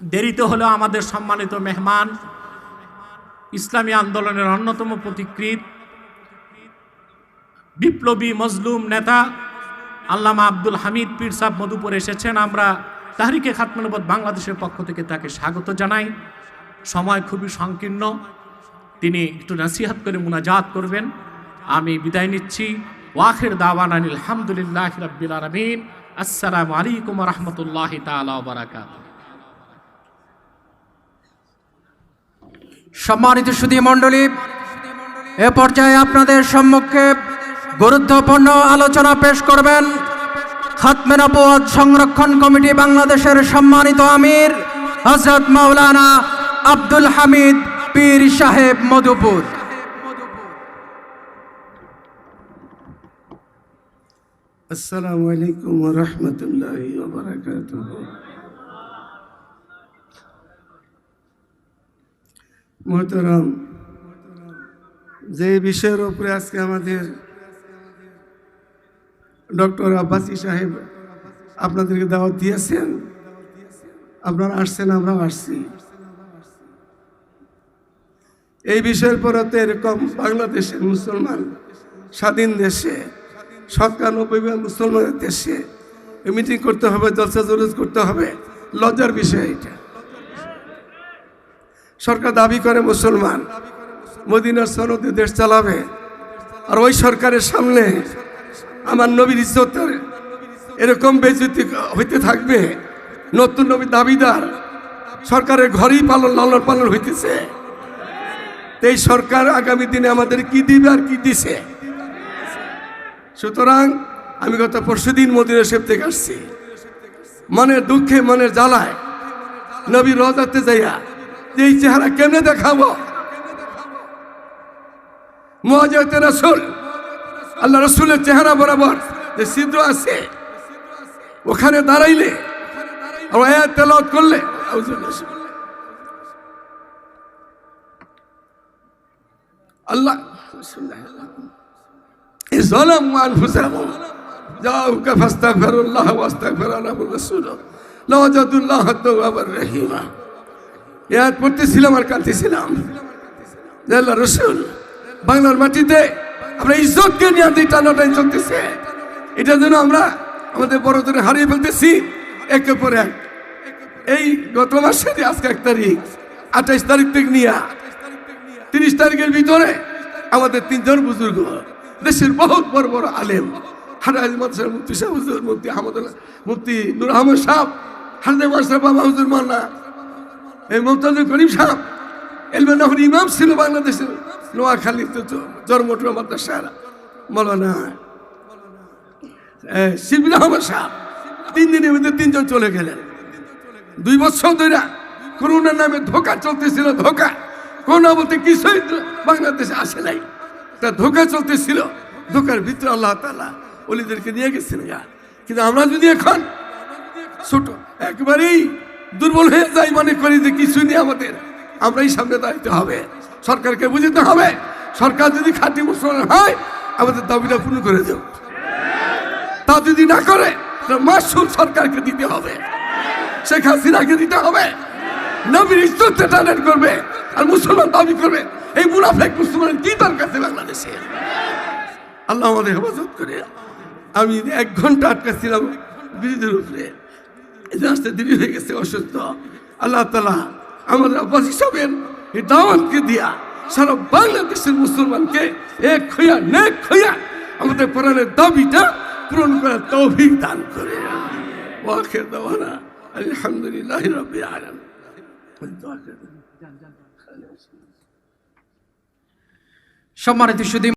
দেরিতে হলেও আমাদের সম্মানিত মেহমান, ইসলামী আন্দোলনের অন্যতম প্রতিকৃত, বিপ্লবী মজলুম নেতা আল্লামা আব্দুল হামিদ পীর সাহ মধুপুর এসেছেন। আমরা তাহরিকে খাতমানবদ বাংলাদেশের পক্ষ থেকে তাকে স্বাগত জানাই। সময় খুবই সংকীর্ণ। তিনি একটু নাসিহাত করে মুনাজাত করবেন। আমি বিদায় নিচ্ছি। ওয়াখের দাওয়ান আনিল হামদুলিল্লাহ রব্বিল আলমিন। আসসালামু আলাইকুম রহমতুল্লাহ তালা বারাকাত সম্মানিত সুধী মণ্ডলী, এ পর্যায়ে আপনাদের সম্মুখে গুরুত্বপূর্ণ আলোচনা পেশ করবেন খাতমেন নবুয়ত সংরক্ষণ কমিটি বাংলাদেশের সম্মানিত আমির হজরত মাওলানা আব্দুল হামিদ পীর সাহেব মধুপুর। আসসালামু আলাইকুম রহমতুল্লাহ মোহতারাম, যে বিষয়ের উপরে আজকে আমাদের ডক্টর আব্বাসি সাহেব আপনাদেরকে দাওয়াত দিয়েছেন, আপনারা আসছেন, আমরাও আসছি। এই বিষয়ের পরে তো এরকম বাংলাদেশের মুসলমান, স্বাধীন দেশে সৎকানব্বই ভাগ মুসলমানের দেশে মিটিং করতে হবে, জলসা জলুস করতে হবে, লজ্জার বিষয় এটা। সরকার দাবি করে মুসলমান। মদিনার সনদে দেশ চালাবে। আর ওই সরকারের সামনে আমার নবীর ইজ্জতের এরকম বেজতি হইতে থাকবে। নতুন নবী দাবিদার সরকারের ঘরেই পালন লালন পালন হইতেছে। এই সরকার আগামী দিনে আমাদের কি দিবে আর কি দিছে? সুতরাং আমি গত পরশু দিন মদিনা শেপ থেকে আসছি। মনের দুঃখে মনের জ্বালায় নবী রজাতে যাইয়া যে এই চেহারা কেমনে দেখাবো? মহাজাতে রসুল আল্লাহ রসুলের চেহারা বরাবর যে ছিদ্র আছে, ওখানে দাঁড়াইলে, আর তেলাওত করলে, আল্লাহ জলম মান হুসাম যাও কাফাস্তা ফেরুল্লাহ ওয়াস্তা ফেরানা রসুল লওয়াজাতুল্লাহ তো আবার রহিমা। পড়তেছিলাম আর কাঁদতেছিলাম আল্লাহ রসুল, বাংলার মাটিতে আমরা ইজ্জতকে নিয়ে দিয়ে টানাটানি চলতেছে। এটা যেন আমরা আমাদের বড়দের হারিয়ে ফেলতেছি একের পর এক। এই গত মাসের আজকে এক তারিখ, আঠাইশ তারিখ থেকে নিয়ে, তিরিশ তারিখের ভিতরে আমাদের তিনজন বুজুর্গ, দেশের বহুত বড় বড় আলেম হারাজ মাদ্রাসার মুফতি সাহেব, হুজুর মুফতি আহমদ মুফতি নুর আহমদ সাহ হারদে মাস্টার বাবা হুজুর মান্না এই মুমতাজুল করিম সাহ এলমে নহর ইমাম ছিল বাংলাদেশের নোয়াখালী জন্মটুয়া মাদ্রাসার মৌলানা। শিবির আহমদ সাহ তিন দিনের মধ্যে তিনজন চলে গেলেন। দুই বছর ধরে করোনার নামে ধোকা চলতেছিল, ধোকা। করোনা বলতে কিছুই বাংলাদেশে আসে নাই। তা ধোকা চলতেছিল, ধোকার ভিতরে আল্লাহ তালা অলিদেরকে নিয়ে গেছেন গা। কিন্তু আমরা যদি এখন ছোট, একবারেই দুর্বল হয়ে যাই মনে করি যে কিছু নেই আমাদের। আমরাই সামনে দাঁড়াইতে হবে। সরকারকে বুঝতে হবে। সরকার যদি খাঁটি মুসলমান হয়, আমাদের দাবিটা পূর্ণ করে দেব। তা যদি না করে মাসুল সরকারকে দিতে হবে। শেখ হাসিনাকে দিতে হবে। নবীর ইজ্জত টানেট করবে আর মুসলমান দাবি করবে, এই মুনাফেক মুসলমানের কি দরকার বাংলাদেশে? আল্লাহ আমাদের হেফাজত করে। আমি এক ঘণ্টা আটকাছিলাম ব্রিজের উপরে। আসতে দেরি হয়ে গেছে, অসুস্থ। আল্লাহ তালা আমাদের আব্বাস হিসাবের এই দাওয়াতকে দিয়া সারা বাংলাদেশের মুসলমানকে এক হইয়া নেক হইয়া আমাদের প্রাণের দাবিটা পূরণ করার তৌফিক দান করে। ওয়াখের দাওয়ানা, আলহামদুলিল্লাহ রবিল আলম সম্মানিত সুধী